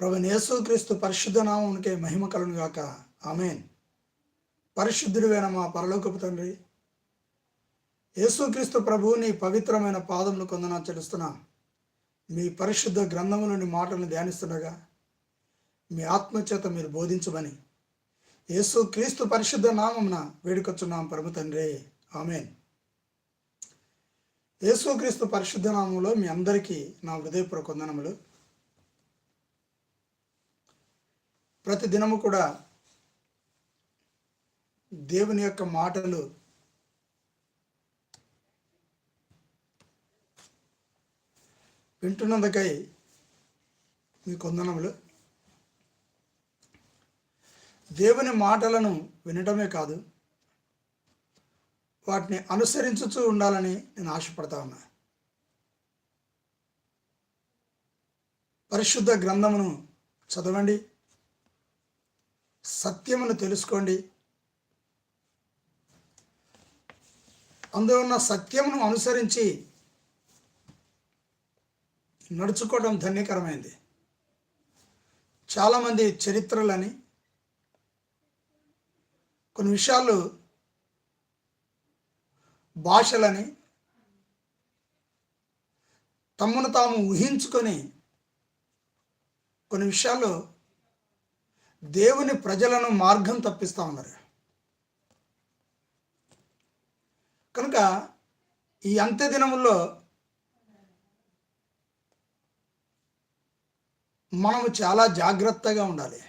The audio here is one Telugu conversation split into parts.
ప్రభు యేసుక్రీస్తు పరిశుద్ధ నామమునికే మహిమ కలను గాక. ఆమెన్. పరిశుద్ధుడివైన మా పరలోకపు తండ్రి యేసుక్రీస్తు ప్రభువుని నీ పవిత్రమైన పాదములు కొందన చెల్లిస్తున్నా. మీ పరిశుద్ధ గ్రంథములోని మాటలను ధ్యానిస్తుండగా మీ ఆత్మచేత మీరు బోధించమని యేసుక్రీస్తు పరిశుద్ధ నామమున వేడుకొచ్చున్నాం ప్రభు తండ్రి. ఆమెన్. యేసుక్రీస్తు పరిశుద్ధ నామంలో మీ అందరికీ నా హృదయపూర్వక వందనములు. ప్రతి దినము కూడా దేవుని యొక్క మాటలు వింటున్నందుకై మీ కొందనములు. దేవుని మాటలను వినటమే కాదు వాటిని అనుసరించుతూ ఉండాలని నేను ఆశపడతా ఉన్నా. పరిశుద్ధ గ్రంథమును చదవండి. సత్యమును తెలుసుకోండి. అందులో ఉన్న సత్యమును అనుసరించి నడుచుకోవడం ధన్యకరమైంది. చాలామంది చరిత్రలని కొన్ని విషయాలు భాషలని తమను తాము ఊహించుకొని కొన్ని విషయాలు దేవుని ప్రజలను మార్గం తప్పిస్తూ ఉన్నారు. కనుక ఈ అంత్య దినముల్లో మనము చాలా జాగ్రత్తగా ఉండాలి.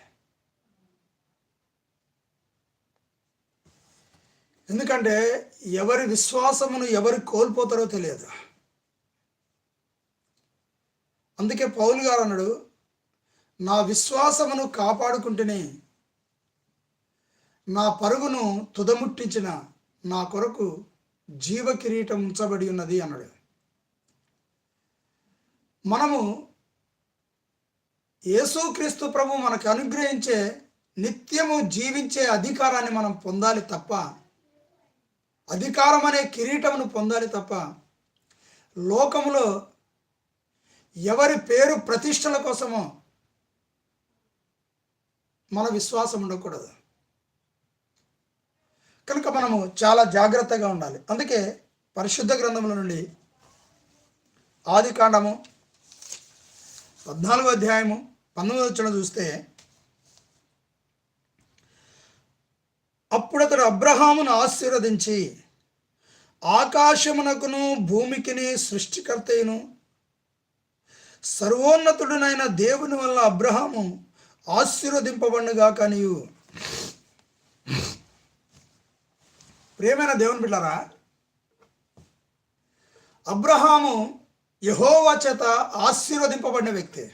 ఎందుకంటే ఎవరి విశ్వాసమును ఎవరు కోల్పోతారో తెలియదు. అందుకే పౌలు గారు అన్నాడు నా విశ్వాసమును కాపాడుకుంటేనే నా పరుగును తుదముట్టించిన నా కొరకు జీవ కిరీటం ఉంచబడి ఉన్నది అన్నాడు. మనము యేసుక్రీస్తు ప్రభు మనకు అనుగ్రహించే నిత్యము జీవించే అధికారాన్ని మనం పొందాలి తప్ప అధికారం అనే కిరీటమును పొందాలి తప్ప లోకములో ఎవరి పేరు ప్రతిష్టల కోసమో మన విశ్వాసం ఉండకూడదు. కనుక మనము చాలా జాగ్రత్తగా ఉండాలి. అందుకే పరిశుద్ధ గ్రంథముల నుండి ఆది కాండము పద్నాలుగో అధ్యాయము పంతొమ్మిది వచ్చిన చూస్తే అప్పుడు అతడు అబ్రహామును ఆశీర్వదించి ఆకాశమునకును భూమికిని సృష్టికర్తయును సర్వోన్నతుడునైన దేవుని వల్ల అబ్రహాము ఆశీర్వదింపబడినగా కానీ ప్రేమైన దేవుని బిడ్డారా అబ్రహాము యహోవా చేత ఆశీర్వదింపబడిన వ్యక్తి.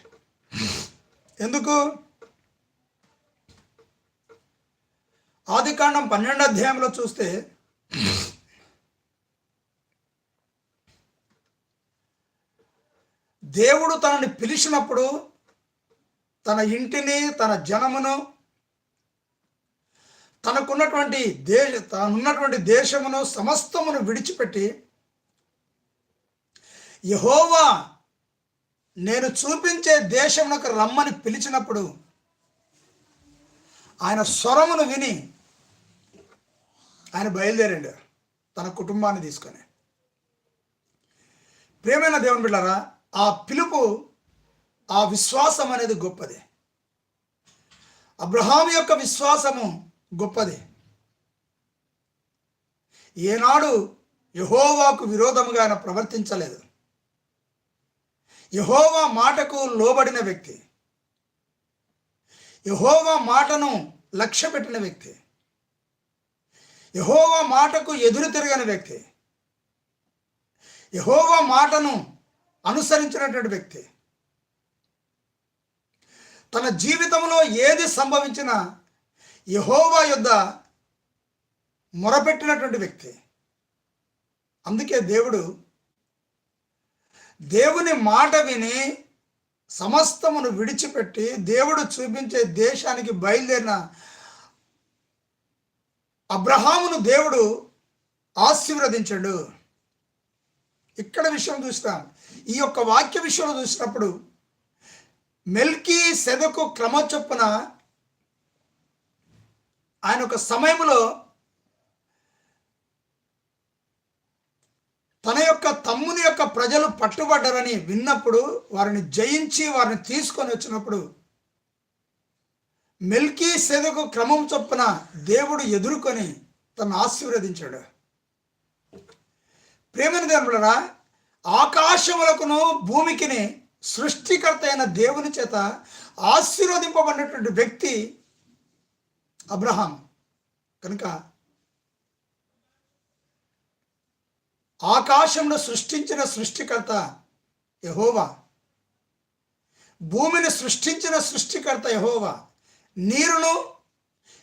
ఎందుకు? ఆదికాండం పన్నెండు అధ్యాయంలో చూస్తే దేవుడు తనని పిలిచినప్పుడు తన ఇంటిని తన జనమును తనకున్నటువంటి దేశ తనున్నటువంటి దేశమును సమస్తమును విడిచిపెట్టి యహోవా నేను చూపించే దేశమునకు రమ్మని పిలిచినప్పుడు ఆయన స్వరమును విని ఆయన బయలుదేరాడు తన కుటుంబాన్ని తీసుకొని. ప్రేమైన దేవుని బిళ్ళారా ఆ పిలుపు ఆ విశ్వాసం అనేది గొప్పది. అబ్రహాం యొక్క విశ్వాసము గొప్పది. ఏనాడు యహోవాకు విరోధముగా ఆయన ప్రవర్తించలేదు. యహోవా మాటకు లోబడిన వ్యక్తి. యహోవా మాటను లక్ష్య పెట్టిన వ్యక్తి. యహోవా మాటకు ఎదురు తిరగని వ్యక్తి. యహోవా మాటను అనుసరించినటువంటి వ్యక్తి. తన జీవితంలో ఏది సంభవించినా యహోవా యొద్ద మొరపెట్టినటువంటి వ్యక్తి. అందుకే దేవుడు దేవుని మాట విని సమస్తమును విడిచిపెట్టి దేవుడు చూపించే దేశానికి బయలుదేరిన అబ్రహామును దేవుడు ఆశీర్వదించాడు. ఇక్కడ విషయం చూస్తాం ఈ యొక్క వాక్య విషయంలో చూసినప్పుడు మెల్కీ సెదకు క్రమ చొప్పున ఆయన ఒక సమయంలో తన యొక్క తమ్ముని యొక్క ప్రజలు పట్టుబడ్డారని విన్నప్పుడు వారిని జయించి వారిని తీసుకొని వచ్చినప్పుడు మెల్కీ సెదకు క్రమం చొప్పున దేవుడు ఎదుర్కొని తను ఆశీర్వదించాడు. ప్రేమని దేవుడురా ఆకాశములకును భూమికిని సృష్టికర్త అయిన దేవుని చేత ఆశీర్వదింపబడినటువంటి వ్యక్తి అబ్రహాం. కనుక ఆకాశంలో సృష్టించిన సృష్టికర్త యహోవా భూమిని సృష్టించిన సృష్టికర్త యహోవా నీరును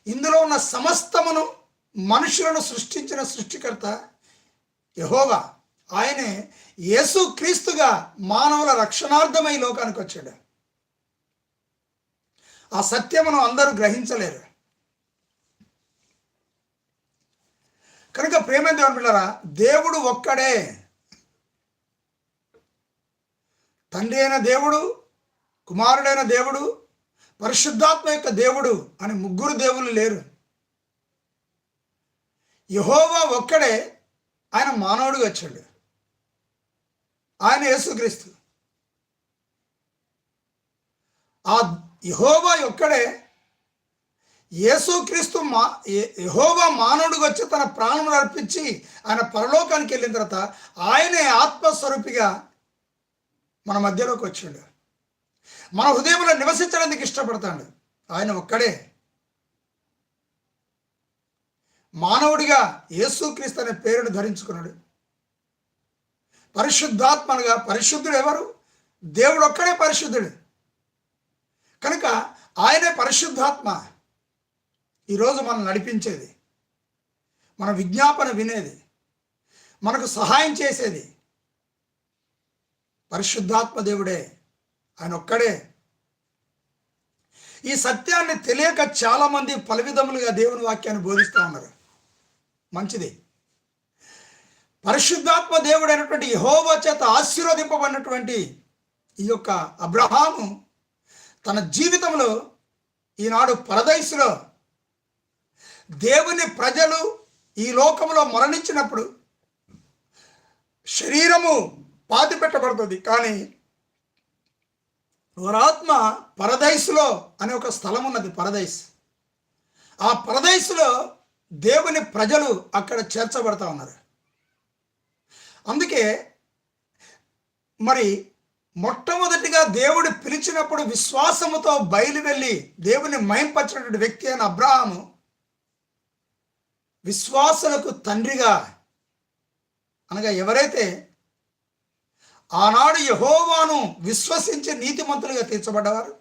ఇందులో ఉన్న సమస్తమును మనుషులను సృష్టించిన సృష్టికర్త యహోవా. ఆయనే యేసు క్రీస్తుగా మానవుల రక్షణార్థమై లోకానికి వచ్చాడు. ఆ సత్యమును అందరూ గ్రహించలేరు. కనుక ప్రేమ దేవుని పిల్లరా దేవుడు ఒక్కడే. తండ్రి అయిన దేవుడు కుమారుడైన దేవుడు పరిశుద్ధాత్మ యొక్క దేవుడు అని ముగ్గురు దేవుళ్ళు లేరు. యహోవా ఒక్కడే ఆయన మానవుడిగా వచ్చాడు. ఆయన యేసుక్రీస్తు. ఆ యహోవా ఒక్కడే యేసుక్రీస్తు మా యహోవా మానవుడికి వచ్చి తన ప్రాణములు అర్పించి ఆయన పరలోకానికి వెళ్ళిన తర్వాత ఆయనే ఆత్మస్వరూపిగా మన మధ్యలోకి వచ్చాడు. మన హృదయంలో నివసించడానికి ఇష్టపడతాడు. ఆయన ఒక్కడే. మానవుడిగా యేసుక్రీస్తు అనే పేరును ధరించుకున్నాడు. పరిశుద్ధాత్మనుగా పరిశుద్ధుడు ఎవరు? దేవుడు ఒక్కడే పరిశుద్ధుడు. కనుక ఆయనే పరిశుద్ధాత్మ. ఈరోజు మనం నడిపించేది మన విజ్ఞాపన వినేది మనకు సహాయం చేసేది పరిశుద్ధాత్మ దేవుడే ఆయన ఒక్కడే ఈ సత్యాన్ని తెలియక చాలామంది పలు విధములుగా దేవుని వాక్యాన్ని బోధిస్తూ ఉన్నారు. మంచిది. పరిశుద్ధాత్మ దేవుడైనటువంటి యహోవ చేత ఆశీర్వదింపబడినటువంటి ఈ యొక్క అబ్రహాము తన జీవితంలో ఈనాడు పరదైసులో దేవుని ప్రజలు ఈ లోకంలో మరణించినప్పుడు శరీరము పాతి పెట్టబడుతుంది. కానీ వారాత్మ పరదైసులో అనే ఒక స్థలం ఉన్నది పరదైస్ ఆ పరదైసులో దేవుని ప్రజలు అక్కడ చేర్చబడతా ఉన్నారు. అందుకే మరి మొట్టమొదటిగా దేవుడు పిలిచినప్పుడు విశ్వాసముతో బయలు వెళ్ళి దేవుని మయంపరిచినటువంటి వ్యక్తి అయిన అబ్రాహాము విశ్వాసులకు తండ్రిగా అనగా ఎవరైతే ఆనాడు యహోవాను విశ్వసించి నీతిమంతులుగా తీర్చబడ్డవారు.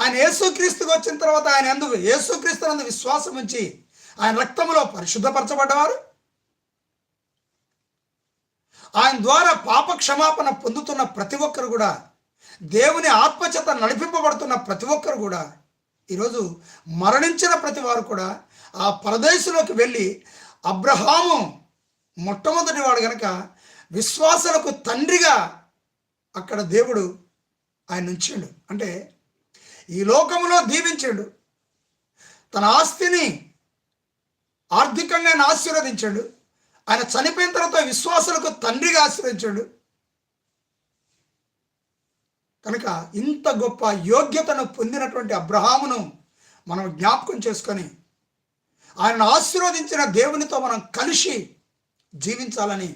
ఆయన యేసుక్రీస్తుకు వచ్చిన తర్వాత ఆయన ఎందుకు యేసుక్రీస్తు నందు విశ్వాసం ఉంచి ఆయన రక్తంలో పరిశుద్ధపరచబడ్డవారు. ఆయన ద్వారా పాప క్షమాపణ పొందుతున్న ప్రతి ఒక్కరు కూడా దేవుని ఆత్మచేత నడిపింపబడుతున్న ప్రతి ఒక్కరు కూడా ఈరోజు మరణించిన ప్రతి వారు కూడా ఆ పరదేశంలోకి వెళ్ళి అబ్రహాము మొట్టమొదటి వాడు గనక విశ్వాసాలకు తండ్రిగా అక్కడ దేవుడు ఆయన ఉంచాడు. అంటే ఈ లోకంలో దీవించాడు. తన ఆస్తిని ఆర్థికంగా ఆయన ఆశీర్వదించాడు ఆయన చనిపోయిన తర్వాత విశ్వాసులకు తండ్రిగా ఆశీర్వదించాడు కనుక ఇంత గొప్ప యోగ్యతను పొందినటువంటి అబ్రహామును మనం జ్ఞాపకం చేసుకొని ఆయన ఆశీర్వదించిన దేవునితో మనం కలిసి జీవించాలని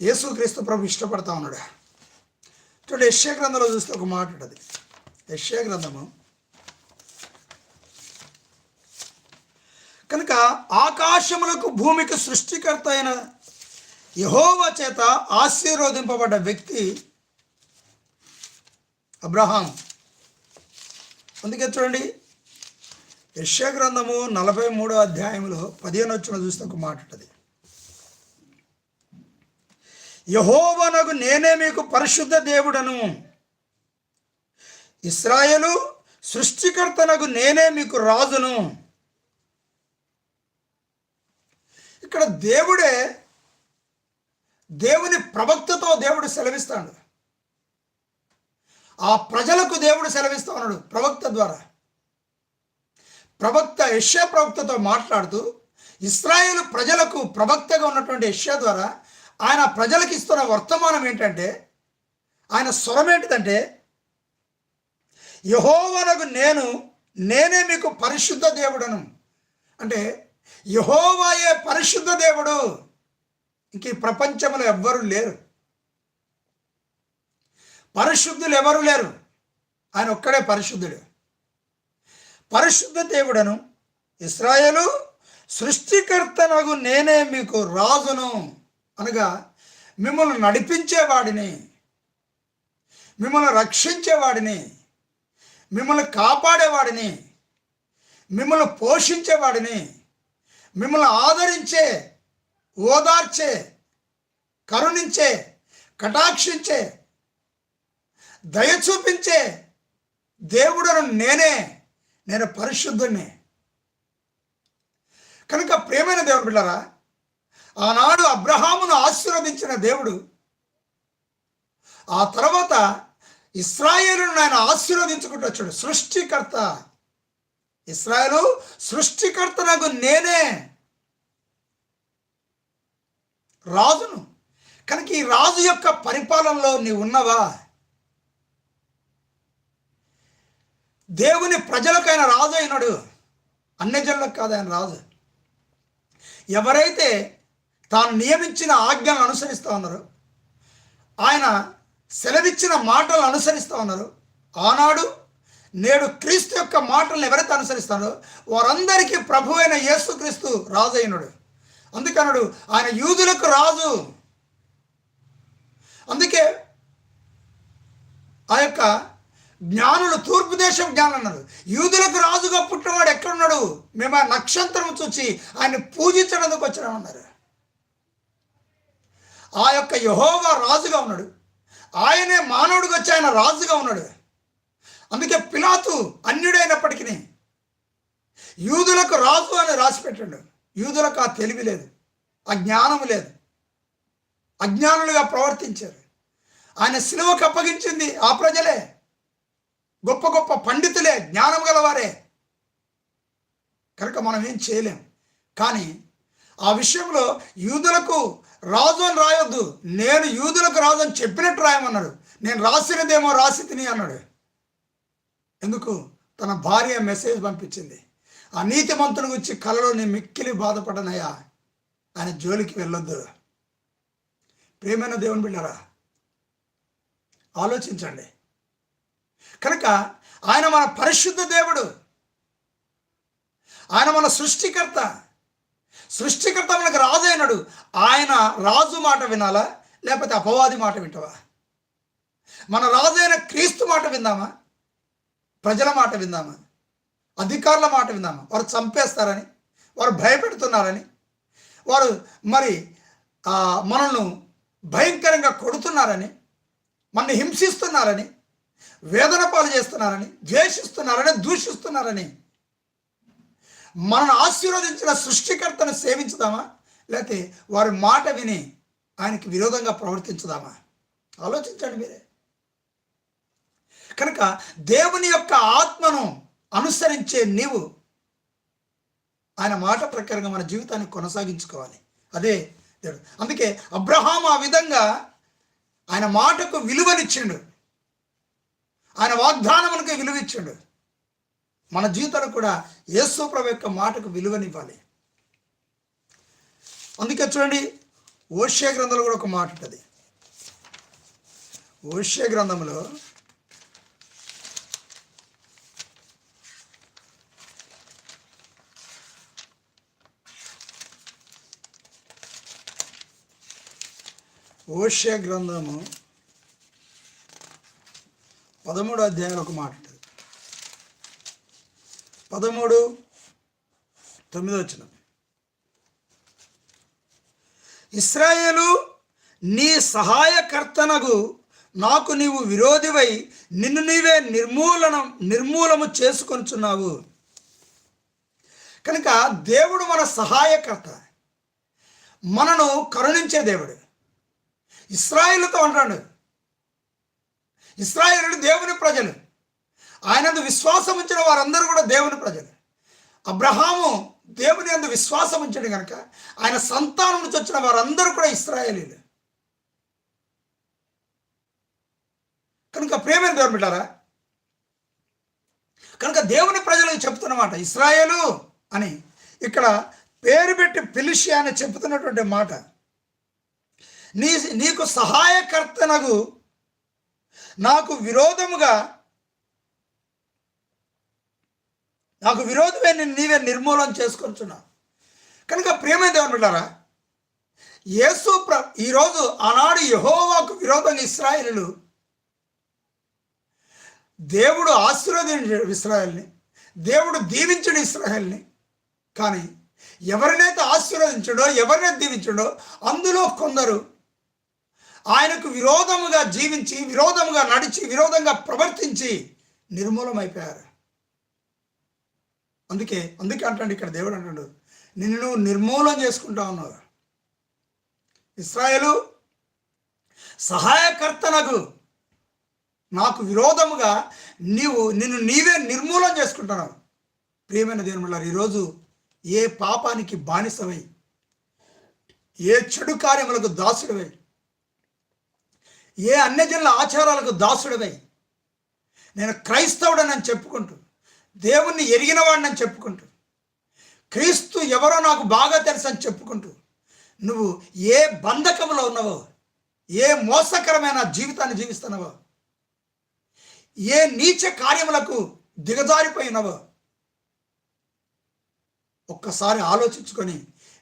యేసుక్రీస్తు ప్రభు ఇష్టపడతా ఉన్నాడు. చూడండి యశ్య గ్రంథంలో చూస్తే ఒక మాట ఉంటుంది. యశ్య గ్రంథము కనుక ఆకాశములకు భూమికి సృష్టికర్త అయిన యహోవ చేత ఆశీర్వదింపబడ్డ వ్యక్తి అబ్రహాం. అందుకే చూడండి యశ్య గ్రంథము నలభై మూడో అధ్యాయంలో పదిహేను వచ్చిన చూస్తే ఒక మాట ఉంటుంది. యహోవనకు నేనే మీకు పరిశుద్ధ దేవుడను. ఇస్రాయలు సృష్టికర్తనకు నేనే మీకు రాజును. ఇక్కడ దేవుడే దేవుని ప్రవక్తతో దేవుడు సెలవిస్తాడు. ఆ ప్రజలకు దేవుడు సెలవిస్తా ఉన్నాడు ప్రవక్త ద్వారా. ప్రవక్త యష్యా ప్రవక్తతో మాట్లాడుతూ ఇస్రాయేల్ ప్రజలకు ప్రవక్తగా ఉన్నటువంటి యష్యా ద్వారా ఆయన ప్రజలకు ఇస్తున్న వర్తమానం ఏంటంటే ఆయన స్వరం ఏంటిదంటే యహోవనకు నేను నేనే మీకు పరిశుద్ధ దేవుడను. అంటే యహోవాయే పరిశుద్ధ దేవుడు? ఇంక ఈ ప్రపంచంలో ఎవ్వరు లేరు. పరిశుద్ధులు ఎవరు లేరు? ఆయన ఒక్కడే పరిశుద్ధుడు. పరిశుద్ధ దేవుడను ఇస్రాయేలు సృష్టికర్తనగు నేనే మీకు రాజును అనగా మిమ్మల్ని నడిపించేవాడిని మిమ్మల్ని రక్షించేవాడిని మిమ్మల్ని కాపాడేవాడిని మిమ్మల్ని పోషించేవాడిని మిమ్మల్ని ఆదరించే ఓదార్చే కరుణించే కటాక్షించే దయ చూపించే దేవుడను నేనే నేను పరిశుద్ధుణ్ణి. కనుక ప్రేమైన దేవుడు పిల్లరా ఆనాడు అబ్రహామును ఆశీర్వదించిన దేవుడు ఆ తర్వాత ఇస్రాయేలును ఆయన ఆశీర్వదించుకుంటూ వచ్చాడు. సృష్టికర్త ఇస్రాయలు సృష్టికర్త నాకు నేనే. రాజును. కనుక ఈ రాజు యొక్క పరిపాలనలో నీవు ఉన్నవా దేవుని ప్రజలకైన రాజు అయినాడు. అన్యజనులకు కాదు ఆయన రాజు. ఎవరైతే తాను నియమించిన ఆజ్ఞలను అనుసరిస్తూ ఉన్నారు ఆయన సెలవిచ్చిన మాటలు అనుసరిస్తూ ఉన్నారు. ఆనాడు నేడు క్రీస్తు యొక్క మాటలను ఎవరైతే అనుసరిస్తారో వారందరికీ ప్రభు అయిన యేసుక్రీస్తు రాజు అయినడు అందుకన్నాడు ఆయన యూదులకు రాజు. అందుకే ఆ యొక్క జ్ఞానులు తూర్పు దేశం జ్ఞానం అన్నారు. యూదులకు రాజుగా పుట్టినవాడు ఎక్కడున్నాడు? మేము ఆ నక్షత్రం చూచి ఆయన పూజించడానికి వచ్చినామన్నారు ఆ యొక్క యహోవా రాజుగా ఉన్నాడు. ఆయనే మానవుడికి వచ్చి ఆయన రాజుగా ఉన్నాడు. అందుకే పిలాతు అన్యుడైనప్పటికీ యూదులకు రాజు అని రాసి పెట్టాడు. యూదులకు ఆ తెలివి లేదు ఆ జ్ఞానం లేదు. అజ్ఞానులుగా ప్రవర్తించారు. ఆయన సిలువకు అప్పగించింది ఆ ప్రజలే. గొప్ప గొప్ప పండితులే జ్ఞానం గలవారే. కనుక మనం ఏం చేయలేం. కానీ ఆ విషయంలో యూదులకు రాజు అని రాయొద్దు. నేను యూదులకు రాజు అని చెప్పినట్టు రాయమన్నాడు. నేను రాసినదేమో రాసి తిని అన్నాడు. ఎందుకు? తన భార్య మెసేజ్ పంపించింది. ఆ నీతిమంతుని గురించి కలలో నేను మిక్కిలి బాధపడనయ్యా. ఆయన జోలికి వెళ్ళొద్దు. ప్రేమైన దేవుని బిళ్ళరా ఆలోచించండి. కనుక ఆయన మన పరిశుద్ధ దేవుడు. ఆయన మన సృష్టికర్త. సృష్టికర్త మనకు రాజు అయినాడు. ఆయన రాజు మాట వినాలా? లేకపోతే అపవాది మాట వింటావా? మన రాజు అయిన క్రీస్తు మాట విందామా? ప్రజల మాట విందామా? అధికారుల మాట విందామా? వారు చంపేస్తారని వారు భయపెడుతున్నారని వారు మరి మనల్ని భయంకరంగా కొడుతున్నారని మనల్ని హింసిస్తున్నారని వేదన పాలు చేస్తున్నారని ద్వేషిస్తున్నారని దూషిస్తున్నారని మనను ఆశీర్వదించిన సృష్టికర్తను సేవించుదామా? లేకపోతే వారి మాట విని ఆయనకి విరోధంగా ప్రవర్తించుదామా? ఆలోచించండి మీరే. కనుక దేవుని యొక్క ఆత్మను అనుసరించే నీవు ఆయన మాట ప్రకారంగా మన జీవితాన్ని కొనసాగించుకోవాలి. అదే దేవుడు. అందుకే అబ్రహాం ఆ విధంగా ఆయన మాటకు విలువనిచ్చిండు. ఆయన వాగ్దానములకు విలువిచ్చిండు. మన జీవితాలు కూడా యేసుప్రభు యొక్క మాటకు విలువనివ్వాలి. అందుకే చూడండి ఓష్య గ్రంథంలో కూడా ఒక మాట ఉంటుంది. ఓష్య గ్రంథంలో ఓష్య గ్రంథము పదమూడు అధ్యాయంలో ఒక మాట ఉంటుంది. పదమూడు తొమ్మిది వచ్చిన ఇస్రాయేలు నీ సహాయకర్తనకు నాకు నీవు విరోధివై నిన్ను నీవే నిర్మూలనం నిర్మూలము చేసుకొనిచున్నావు. కనుక దేవుడు మన సహాయకర్త. మనను కరుణించే దేవుడు. ఇస్రాయిల్తో అంటాడు ఇస్రాయిలు దేవుని ప్రజలు. ఆయనందు విశ్వాసం ఉంచిన వారందరూ కూడా దేవుని ప్రజలు. అబ్రహాము దేవుని అందు విశ్వాసం ఉంచాడు కనుక ఆయన సంతానం నుంచి వచ్చిన వారందరూ కూడా ఇస్రాయేలీలు. కనుక ప్రేమైన దేవుని బిడ్డారా కనుక దేవుని ప్రజలకు చెప్తున్నమాట ఇస్రాయేలు అని ఇక్కడ పేరు పెట్టి పిలిషి అని చెప్తున్నటువంటి మాట నీ నీకు సహాయకర్తనగు నాకు విరోధముగా నాకు విరోధమే నేను నీవే నిర్మూలన చేసుకొంచున్నా. కనుక ప్రేమ దేవుని యేసు ప్ర ఈరోజు ఆనాడు యహోవాకు విరోధంగా ఇస్రాయిలు దేవుడు ఆశీర్వదించాడు ఇస్రాయల్ని దేవుడు దీవించడు ఇస్రాయల్ని. కానీ ఎవరినైతే ఆశీర్వదించడో ఎవరినైతే దీవించడో అందులో కొందరు ఆయనకు విరోధముగా జీవించి విరోధముగా నడిచి విరోధంగా ప్రవర్తించి నిర్మూలమైపోయారు. అందుకే అందుకే అంటాడు ఇక్కడ దేవుడు అంటాడు నిన్ను నిర్మూలం చేసుకుంటా ఉన్నారు ఇస్రాయేలు సహాయకర్తనకు నాకు విరోధముగా నీవు నిన్ను నీవే నిర్మూలన చేసుకుంటున్నావు ప్రియమైన దేవుని ఈరోజు ఏ పాపానికి బానిసవై ఏ చెడు కార్యములకు దాసుడివై ఏ అన్యజనుల ఆచారాలకు దాసుడివై? నేను క్రైస్తవుడనని చెప్పుకుంటూ దేవుణ్ణి ఎరిగినవాడినని చెప్పుకుంటూ క్రీస్తు ఎవరో నాకు బాగా తెలుసు అని చెప్పుకుంటూ నువ్వు ఏ బంధకంలో ఉన్నావో ఏ మోసకరమైన జీవితాన్ని జీవిస్తున్నావో ఏ నీచ కార్యములకు దిగజారిపోయినవో ఒక్కసారి ఆలోచించుకొని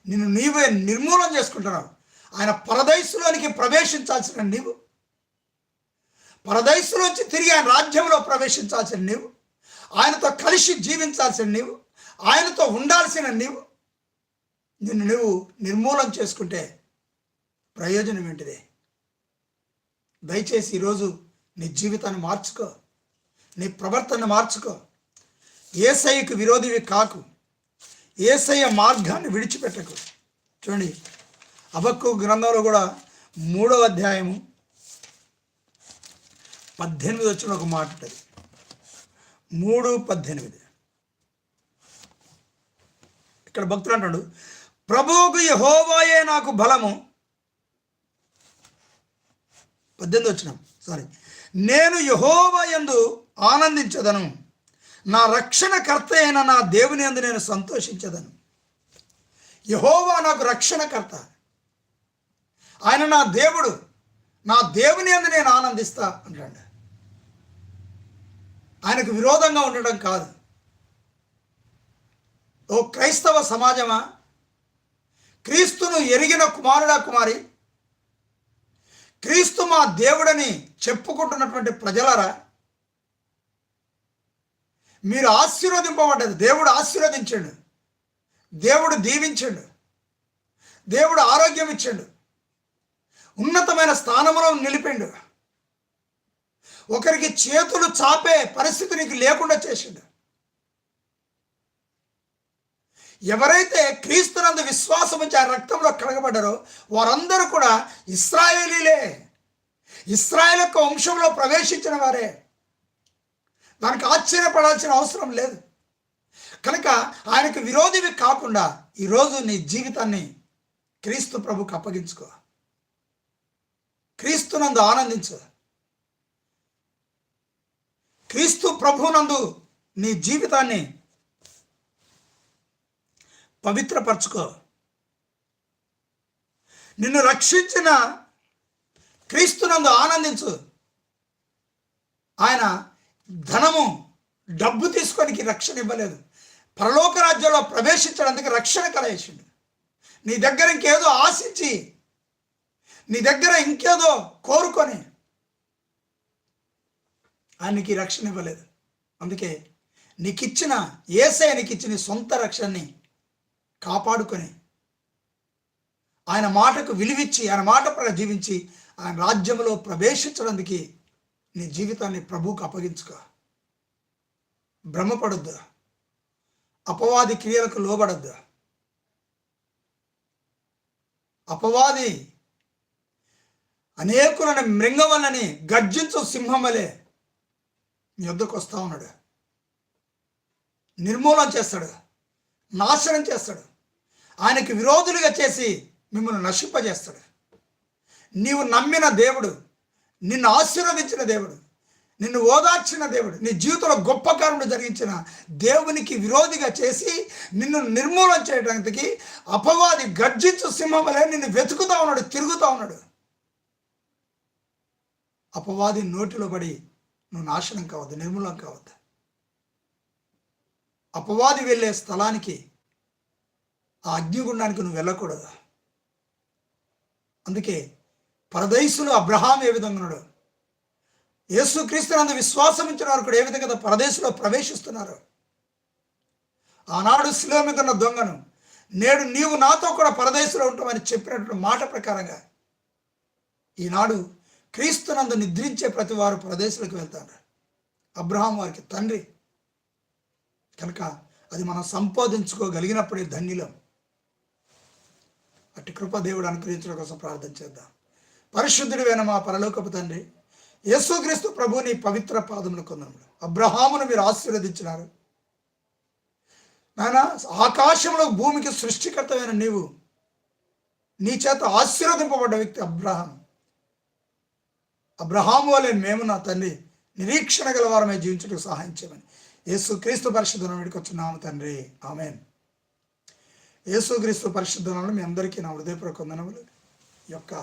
నిన్ను నీవే నిర్మూలన చేసుకుంటున్నావు. ఆయన పరదైసులోనికి ప్రవేశించాల్సిన నీవు పరదైసులోంచి తిరిగి ఆయన రాజ్యంలో ప్రవేశించాల్సిన నీవు ఆయనతో కలిసి జీవించాల్సిన నీవు ఆయనతో ఉండాల్సిన నీవు నిన్ను నువ్వు నిర్మూలన చేసుకుంటే ప్రయోజనం ఏంటిది? దయచేసి ఈరోజు నీ జీవితాన్ని మార్చుకో నీ ప్రవర్తన మార్చుకో. ఏసైకి విరోధివి కాకు ఏసయ్య మార్గాన్ని విడిచిపెట్టకు. చూడండి అబక్కు గ్రంథంలో కూడా మూడవ అధ్యాయము పద్దెనిమిది వచ్చిన ఒక మాట ఉంటుంది. మూడు పద్దెనిమిది. ఇక్కడ భక్తులు అంటాడు ప్రభువుకు యహోవాయే నాకు బలము. పద్దెనిమిది వచ్చిన సారీ నేను యహోవా యందు ఆనందించదను. నా రక్షణకర్త అయిన నా దేవుని ఎందు నేను సంతోషించదను. యహోవా నాకు రక్షణకర్త ఆయన నా దేవుడు. నా దేవుని ఎందు నేను ఆనందిస్తా అంటాడు. ఆయనకు విరోధంగా ఉండడం కాదు. ఓ క్రైస్తవ సమాజమా? క్రీస్తును ఎరిగిన కుమారుడా కుమారి? క్రీస్తు మా దేవుడని చెప్పుకుంటున్నటువంటి ప్రజలరా? మీరు ఆశీర్వదింపబడ్డది. దేవుడు ఆశీర్వదించాడు. దేవుడు దీవించాడు. దేవుడు ఆరోగ్యం ఇచ్చాడు. ఉన్నతమైన స్థానంలో నిలిపిండు. ఒకరికి చేతులు చాపే పరిస్థితి నీకు లేకుండా చేసిండు ఎవరైతే క్రీస్తునందు విశ్వాసం ఉంచి ఆ రక్తంలో కడగబడ్డారో వారందరూ కూడా ఇస్రాయేలీలే. ఇస్రాయేల్ యొక్క వంశంలో ప్రవేశించిన వారే. దానికి ఆశ్చర్యపడాల్సిన అవసరం లేదు. కనుక ఆయనకు విరోధివి కాకుండా ఈరోజు నీ జీవితాన్ని క్రీస్తు ప్రభుకు అప్పగించుకో. క్రీస్తునందు ఆనందించు. క్రీస్తు ప్రభునందు నీ జీవితాన్ని పవిత్రపరచుకో. నిన్ను రక్షించిన క్రీస్తునందు ఆనందించు. ఆయన ధనము డబ్బు తీసుకోనికి రక్షణ ఇవ్వలేదు. పరలోక రాజ్యంలో ప్రవేశించడానికి రక్షణ కలయేసిండు నీ దగ్గర ఇంకేదో ఆశించి నీ దగ్గర ఇంకేదో కోరుకొని ఆయనకి రక్షణ ఇవ్వలేదు. అందుకే నీకు ఇచ్చిన నీకు ఇచ్చిన నీ సొంత రక్షణని కాపాడుకొని ఆయన మాటకు విలువిచ్చి ఆయన మాట జీవించి ఆయన రాజ్యంలో ప్రవేశించడానికి నీ జీవితాన్ని ప్రభువుకు అప్పగించుకో. భ్రమపడొద్దు. అపవాది క్రియలకు లోబడద్దు. అపవాది అనేకులను మృంగవలని గర్జించు సింహం మీ వద్దకు వస్తా ఉన్నాడు. నిర్మూలన చేస్తాడు. నాశనం చేస్తాడు. ఆయనకి విరోధులుగా చేసి మిమ్మల్ని నశింపజేస్తాడు. నీవు నమ్మిన దేవుడు నిన్ను ఆశీర్వదించిన దేవుడు నిన్ను ఓదార్చిన దేవుడు నీ జీవితంలో గొప్ప కారణం జరిగించిన దేవునికి విరోధిగా చేసి నిన్ను నిర్మూలన చేయడానికి అపవాది గర్జించు సింహం వలె నిన్ను వెతుకుతా ఉన్నాడు తిరుగుతా ఉన్నాడు. అపవాది నోటిలో పడి నువ్వు నాశనం కావద్దు నిర్మూలం కావద్దు. అపవాది వెళ్ళే స్థలానికి ఆ అగ్నిగుండానికి నువ్వు వెళ్ళకూడదు. అందుకే పరదేశులు అబ్రహాం ఏ విధంగా ఉన్నాడు? యేసుక్రీస్తునందు విశ్వాసం ఇచ్చిన వారు కూడా ఏ విధంగా పరదేశంలో ప్రవేశిస్తున్నారు? ఆనాడు శిలో మీద ఉన్న దొంగను నేడు నీవు నాతో కూడా పరదేశంలో ఉంటామని చెప్పినటువంటి మాట ప్రకారంగా ఈనాడు క్రీస్తునందు నిద్రించే ప్రతి వారు ప్రదేశాలకు వెళ్తారు. అబ్రహాం వారికి తండ్రి కనుక అది మనం సంపాదించుకోగలిగినప్పుడే ధన్యులం. అట్టి కృప దేవుడు అనుగ్రహించడం కోసం ప్రార్థన చేద్దాం. పరిశుద్ధుడివైన మా పరలోకపు తండ్రి యేసుక్రీస్తు ప్రభుని పవిత్ర పాదములు కొందరు అబ్రహామును మీరు ఆశీర్వదించినారు. నాయన ఆకాశంలో భూమికి సృష్టికర్తమైన నీవు నీ చేత ఆశీర్వదింపబడ్డ వ్యక్తి అబ్రహాం అబ్రహాము వలె మేము నా తండ్రి. నిరీక్షణ గల వారమే జీవించడానికి సహాయం చేయమని. యేసు క్రీస్తు పరిశుద్ధం వేడుకొచ్చున్నాము తండ్రి. ఆమెన్. యేసు క్రీస్తు పరిశుద్ధంలో మీ అందరికీ నా హృదయపూర్వక వందనములు. ఈ యొక్క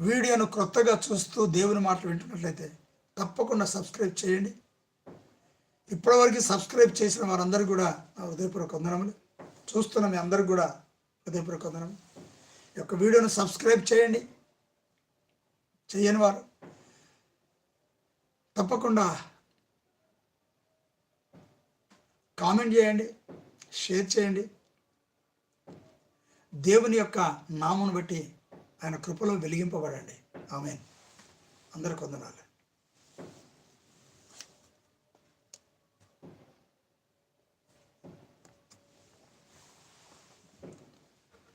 వీడియోను క్రొత్తగా చూస్తూ దేవుని మాటలు వింటున్నట్లయితే తప్పకుండా సబ్స్క్రైబ్ చేయండి. ఇప్పటివరకు సబ్స్క్రైబ్ చేసిన వారందరూ కూడా నా హృదయపూర్వక వందనములు. చూస్తున్న మీ అందరికి కూడా హృదయపూర్వక వందనములు. యొక్క వీడియోను సబ్స్క్రైబ్ చేయండి. చేయని వారు తప్పకుండా కామెంట్ చేయండి షేర్ చేయండి. దేవుని యొక్క నామను బట్టి ఆయన కృపలో వెలిగింపబడండి. ఆమె అందరికి వందనాలు.